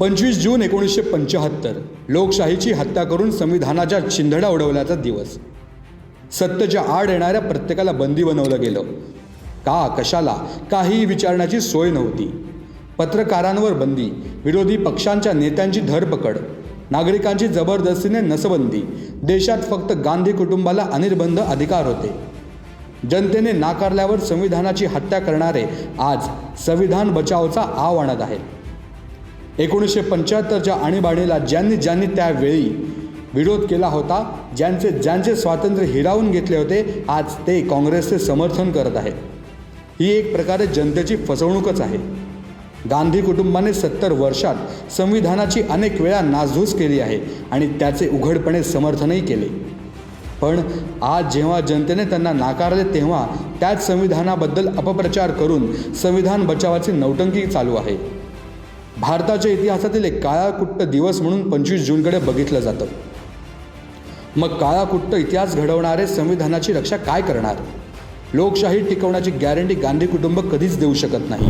पंचवीस जून एकोणीसशे पंच्याहत्तर लोकशाहीची हत्या करून संविधानाच्या चिंधडा उडवल्याचा दिवस. सत्तेच्या आड येणाऱ्या प्रत्येकाला बंदी बनवलं गेलं. का कशाला? काहीही विचारण्याची सोय नव्हती. पत्रकारांवर बंदी विरोधी पक्षांच्या नेत्यांची धरपकड नागरिकांची जबरदस्तीने नसबंदी देशात फक्त गांधी कुटुंबाला अनिर्बंध अधिकार होते. जनतेने नाकारल्यावर संविधानाची हत्या करणारे आज संविधान बचावचा आव आणत आहेत. एकोणीसशे पंच्याहत्तरच्या आणीबाणीला ज्यांनी ज्यांनी त्यावेळी विरोध केला होता ज्यांचे ज्यांचे स्वातंत्र्य हिरावून घेतले होते आज ते काँग्रेसचे समर्थन करत आहेत. ही एक प्रकारे जनतेची फसवणूकच आहे. गांधी कुटुंबाने सत्तर वर्षात संविधानाची अनेक वेळा नासधूस केली आहे आणि त्याचे उघडपणे समर्थनही केले. पण आज जेव्हा जनतेने त्यांना नाकारले तेव्हा त्याच संविधानाबद्दल अपप्रचार करून संविधान बचावाची नौटंकी चालू आहे. भारताच्या इतिहासातील एक काळाकुट्ट दिवस म्हणून पंचवीस जूनकडे बघितलं जातं. मग काळाकुट्ट इतिहास घडवणारे संविधानाची रक्षा काय करणार? लोकशाही टिकवण्याची गॅरंटी गांधी कुटुंब कधीच देऊ शकत नाही.